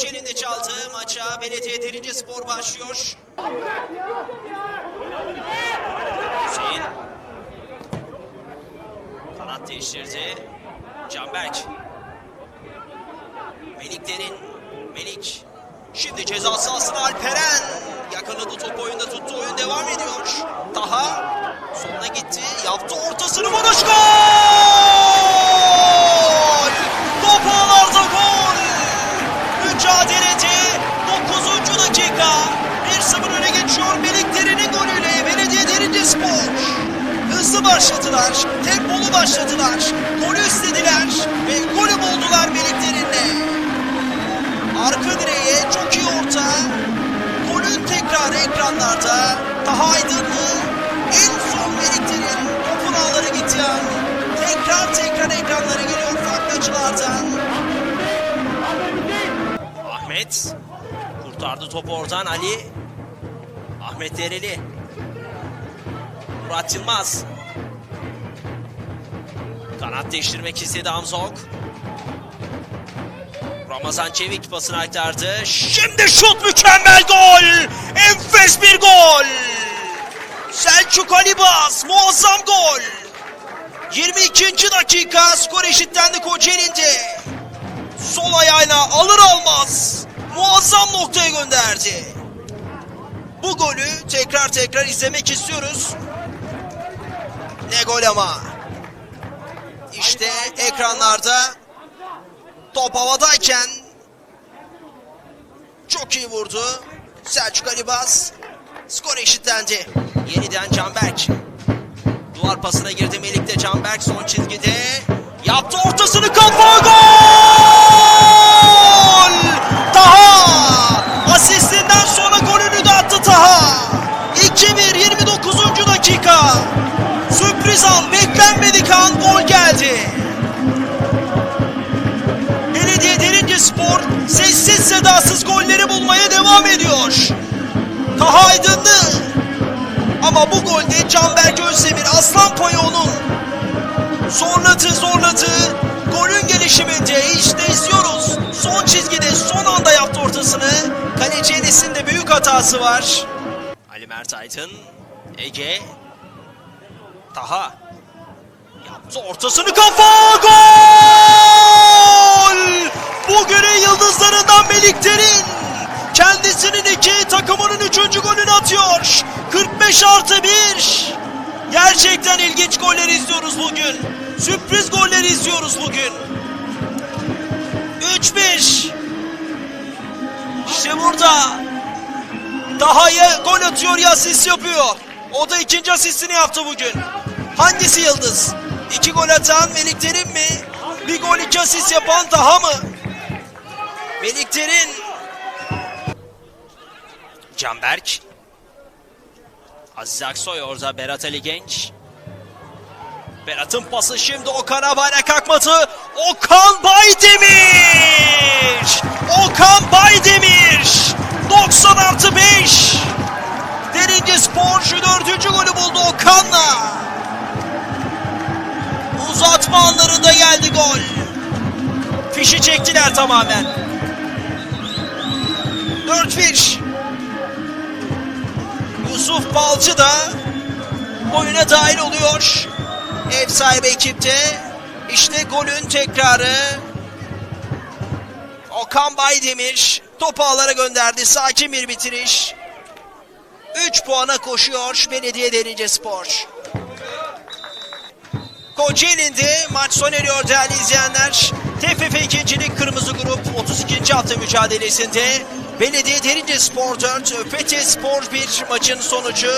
Kocaeli'nin de çaldığı maça Belediye Derince Spor başlıyor. Hüseyin. Kanat değiştirdi. Canberk. Melik Derin. Melik. Şimdi ceza sahasına Alperen. Yakaladı topu oyunda tuttu. Oyun devam ediyor. Taha. Soluna gitti. Yaptı ortasını vuruş gol! Başladılar, tempolu başladılar, golü istediler ve golü buldular Melik Derin'le. Arka direğe çok iyi orta. Golün tekrarı ekranlarda. Daha aydınlı. En son Melik Derin topun ağları an. Tekrar tekrar ekranlara geliyor farklı açılardan. Ahmet kurtardı topu oradan Ali. Ahmet Dereli. Murat Yılmaz. Kanat değiştirmek istedi Hamzok. Ramazan Çevik pasını aktardı. Şimdi şut mükemmel gol. Enfes bir gol. Selçuk Alibas muazzam gol. 22. dakika skor eşitlendi Kocaeli'nde. Sol ayağıyla alır almaz muazzam noktaya gönderdi. Bu golü tekrar tekrar izlemek istiyoruz. Ne gol ama. İşte ekranlarda top havadayken çok iyi vurdu. Selçuk Alibas skor eşitlendi. Yeniden Canberk. Duvar pasına girdi Melik'te Canberk son çizgide. Yaptı ortasını kafa gol! Canberk Özdemir aslan payı onun. Zorladı zorladı. Golün gelişiminde işte izliyoruz. Son çizgide son anda yaptı ortasını. Kaleci Enes'in de büyük hatası var. Ali Mert Aydın. Ege. Taha. Yaptı ortasını kafa gol! 45 artı 1. Gerçekten ilginç goller izliyoruz bugün. Sürpriz goller izliyoruz bugün. 3-1. İşte burada. Daha ya gol atıyor ya asist yapıyor. O da ikinci asistini yaptı bugün. Hangisi yıldız? İki gol atan Melik Derin mi? Bir gol iki asist yapan daha mı? Melik Derin. Canberk. Aziz Aksoy orada Berat Ali Genç. Berat'ın pası şimdi Okan'a bayrak akmadı. Okan Baydemir! Okan Baydemir! 90 artı 5! Derince Spor şu dördüncü golü buldu Okan'la. Uzatma anlarında geldi gol. Fişi çektiler tamamen. 4-1. Yusuf Balcı da oyuna dahil oluyor. Ev sahibi ekipte. İşte golün tekrarı. Okan Baydemir topu ağlara gönderdi. Sakin bir bitiriş. 3 puana koşuyor Belediye Derince Spor. Kocaeli'nde maç sona eriyor değerli izleyenler. TFF 2. Lig Kırmızı Grup 32. hafta mücadelesinde Belediye Derince Spor 4, Fethiye Spor 1 maçın sonucu